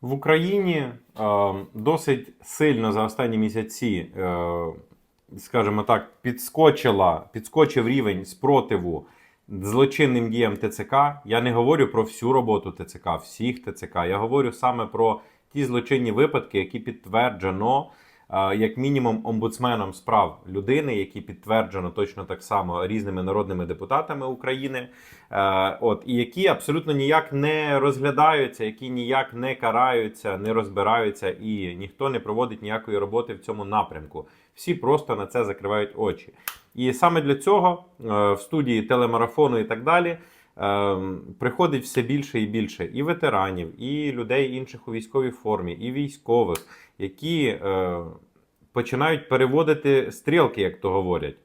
В Україні е, досить сильно за останні місяці, е, скажімо так, підскочила, підскочив рівень спротиву злочинним діям ТЦК. Я не говорю про всю роботу ТЦК, всіх ТЦК. Я говорю саме про ті злочинні випадки, які підтверджено. Як мінімум, омбудсменом з прав людини, які підтверджено точно так само різними народними депутатами України, Е, от і які абсолютно ніяк не розглядаються, які ніяк не караються, не розбираються, і ніхто не проводить ніякої роботи в цьому напрямку. Всі просто на це закривають очі. І саме для цього е, в студії телемарафону і так далі. Е, Приходить все більше і більше і ветеранів, і людей інших у військовій формі, і військових, які е, починають переводити стрілки, як то говорять.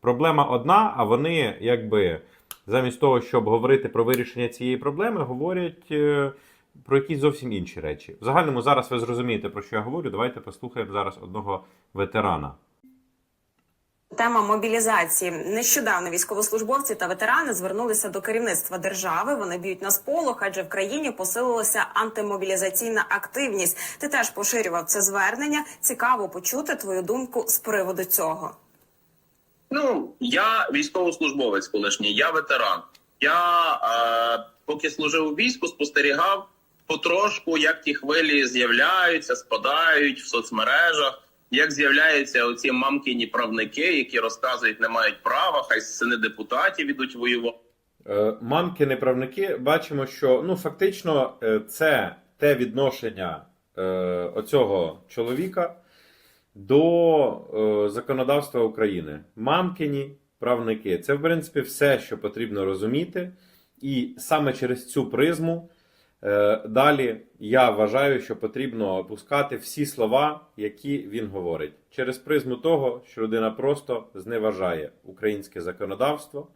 Проблема одна, а вони якби замість того, щоб говорити про вирішення цієї проблеми, говорять е, про якісь зовсім інші речі. В загальному зараз ви зрозумієте, про що я говорю. Давайте послухаємо зараз одного ветерана. Тема мобілізації нещодавно військовослужбовці та ветерани звернулися до керівництва держави. Вони б'ють на сполох, адже в країні посилилася антимобілізаційна активність. Ти теж поширював це звернення. Цікаво почути твою думку з приводу цього. Ну, я військовослужбовець колишній, я ветеран. Я е, поки служив у війську, спостерігав потрошку, як ті хвилі з'являються, спадають в соцмережах, як з'являються оці мамкині правники, які розказують, не мають права, хай сини депутатів ідуть воювати. Е, Мамки неправники бачимо, що ну фактично е, це те відношення е, оцього чоловіка до е, законодавства України. Мамкині правники це в принципі все, що потрібно розуміти, і саме через цю призму. Е, Далі я вважаю, що потрібно опускати всі слова, які він говорить, через призму того, що людина просто зневажає українське законодавство.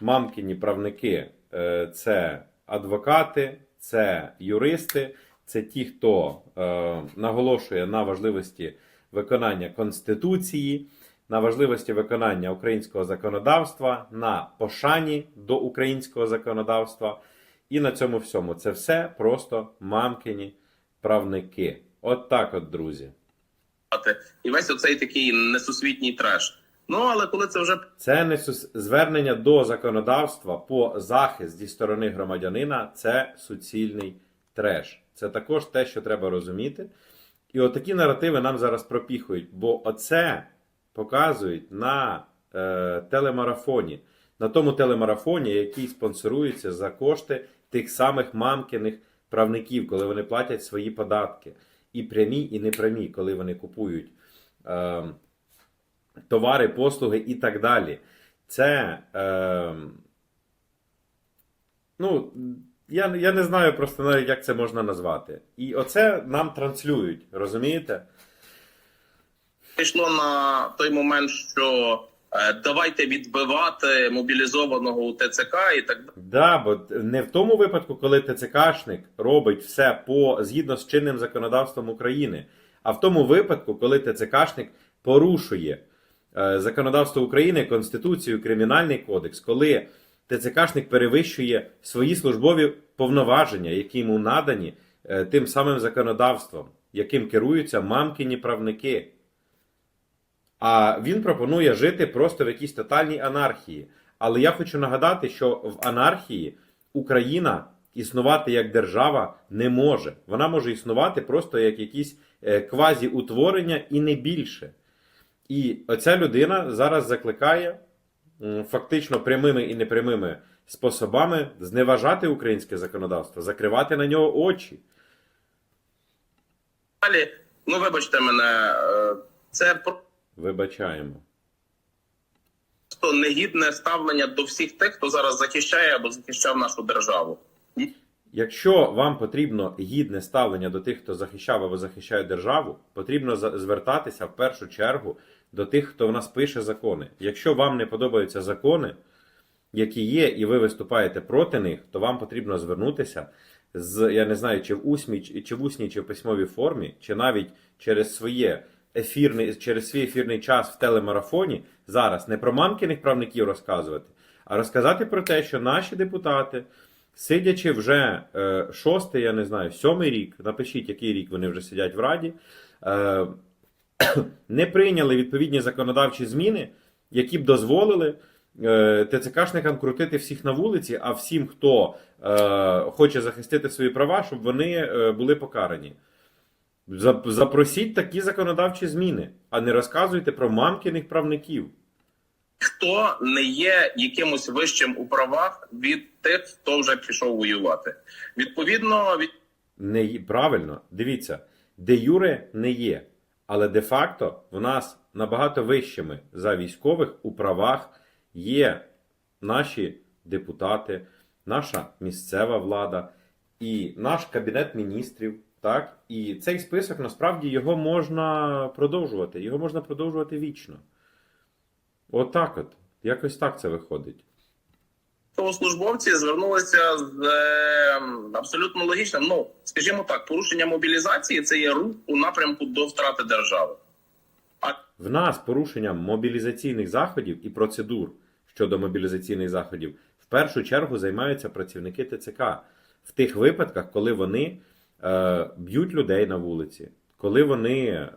Мамкині правники е, це адвокати, це юристи, це ті, хто е, наголошує на важливості виконання конституції, на важливості виконання українського законодавства, на пошані до українського законодавства. І на цьому всьому це все просто мамкині правники. От так, от, друзі. І весь оцей такий несусвітній треш. Ну але коли це вже Це не сус- звернення до законодавства по захист зі сторони громадянина, це суцільний треш. Це також те, що треба розуміти. І отакі наративи нам зараз пропіхують, бо оце показують на е, телемарафоні, на тому телемарафоні, який спонсорується за кошти тих самих мамкиних правників, коли вони платять свої податки. І прямі, і непрямі, коли вони купують. Е, товари, послуги і так далі. Це. Е, ну, я, я не знаю просто навіть, як це можна назвати. І оце нам транслюють, розумієте? йшло на той момент, що давайте відбивати мобілізованого у ТЦК і так далі. Да, бо не в тому випадку, коли ТЦКшник робить все по згідно з чинним законодавством України, а в тому випадку, коли ТЦКшник порушує е, законодавство України, Конституцію, Кримінальний кодекс, коли ТЦКшник перевищує свої службові повноваження, які йому надані е, тим самим законодавством, яким керуються мамкині правники. А він пропонує жити просто в якійсь тотальній анархії. Але я хочу нагадати, що в анархії Україна існувати як держава не може. Вона може існувати просто як якісь е, квазі-утворення і не більше. І оця людина зараз закликає фактично прямими і непрямими способами зневажати українське законодавство, закривати на нього очі. Ну вибачте мене, е, це Вибачаємо. негідне ставлення до всіх тих, хто зараз захищає або захищав нашу державу. Якщо вам потрібно гідне ставлення до тих, хто захищав або захищає державу, потрібно звертатися в першу чергу до тих, хто в нас пише закони. Якщо вам не подобаються закони, які є, і ви виступаєте проти них, то вам потрібно звернутися з я не знаю, чи в усмій, чи в усній, чи в письмовій формі, чи навіть через своє ефірний, через свій ефірний час в телемарафоні зараз не про мамкиних правників розказувати, а розказати про те, що наші депутати Сидячи вже е, шостий, я не знаю, сьомий рік, напишіть, який рік вони вже сидять в Раді, е, не прийняли відповідні законодавчі зміни, які б дозволили е, ТЦКшникам крутити всіх на вулиці, а всім, хто е, хоче захистити свої права, щоб вони е, були покарані. За- Запросіть такі законодавчі зміни, а не розказуйте про мамкиних правників. Хто не є якимось вищим у правах від тих, хто вже пішов воювати. Відповідно, від Не правильно, дивіться, де юре не є, але де-факто в нас набагато вищими за військових у правах є наші депутати, наша місцева влада і наш кабінет міністрів. Так, і цей список насправді його можна продовжувати. Його можна продовжувати вічно. Отак от. Якось так це виходить. військовослужбовці звернулися з е, абсолютно логічним. Ну, скажімо так, порушення мобілізації це є рух у напрямку до втрати держави. А В нас порушенням мобілізаційних заходів і процедур щодо мобілізаційних заходів в першу чергу займаються працівники ТЦК в тих випадках, коли вони б'ють людей на вулиці, коли вони е,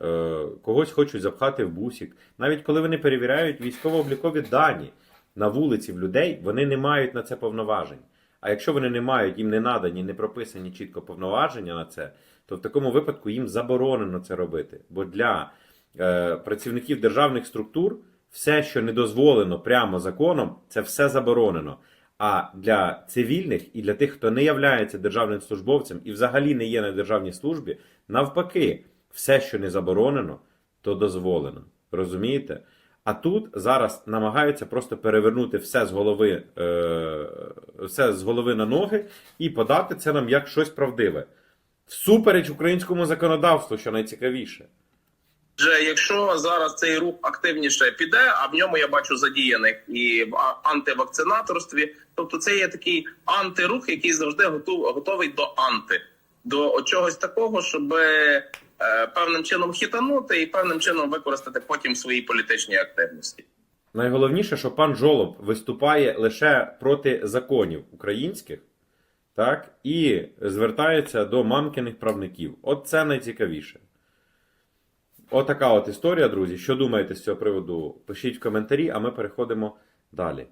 когось хочуть запхати в бусік, навіть коли вони перевіряють військово-облікові дані на вулиці в людей, вони не мають на це повноважень. А якщо вони не мають, їм не надані, не прописані чітко повноваження на це, то в такому випадку їм заборонено це робити. Бо для е, працівників державних структур все, що не дозволено прямо законом, це все заборонено. А для цивільних і для тих, хто не являється державним службовцем і взагалі не є на державній службі, навпаки, все, що не заборонено, то дозволено. Розумієте? А тут зараз намагаються просто перевернути все з голови, е, все з голови на ноги і подати це нам як щось правдиве. Всупереч українському законодавству, що найцікавіше. Вже якщо зараз цей рух активніше піде, а в ньому я бачу задіяних і в антивакцинаторстві, тобто це є такий антирух, який завжди готов, готовий до анти, до чогось такого, щоб е, певним чином хитанути і певним чином використати потім в своїй політичній активності. Найголовніше, що пан Жолоб виступає лише проти законів українських, так, і звертається до мамкиних правників. От це найцікавіше. Отака от історія, друзі. Що думаєте з цього приводу? Пишіть в коментарі, а ми переходимо далі.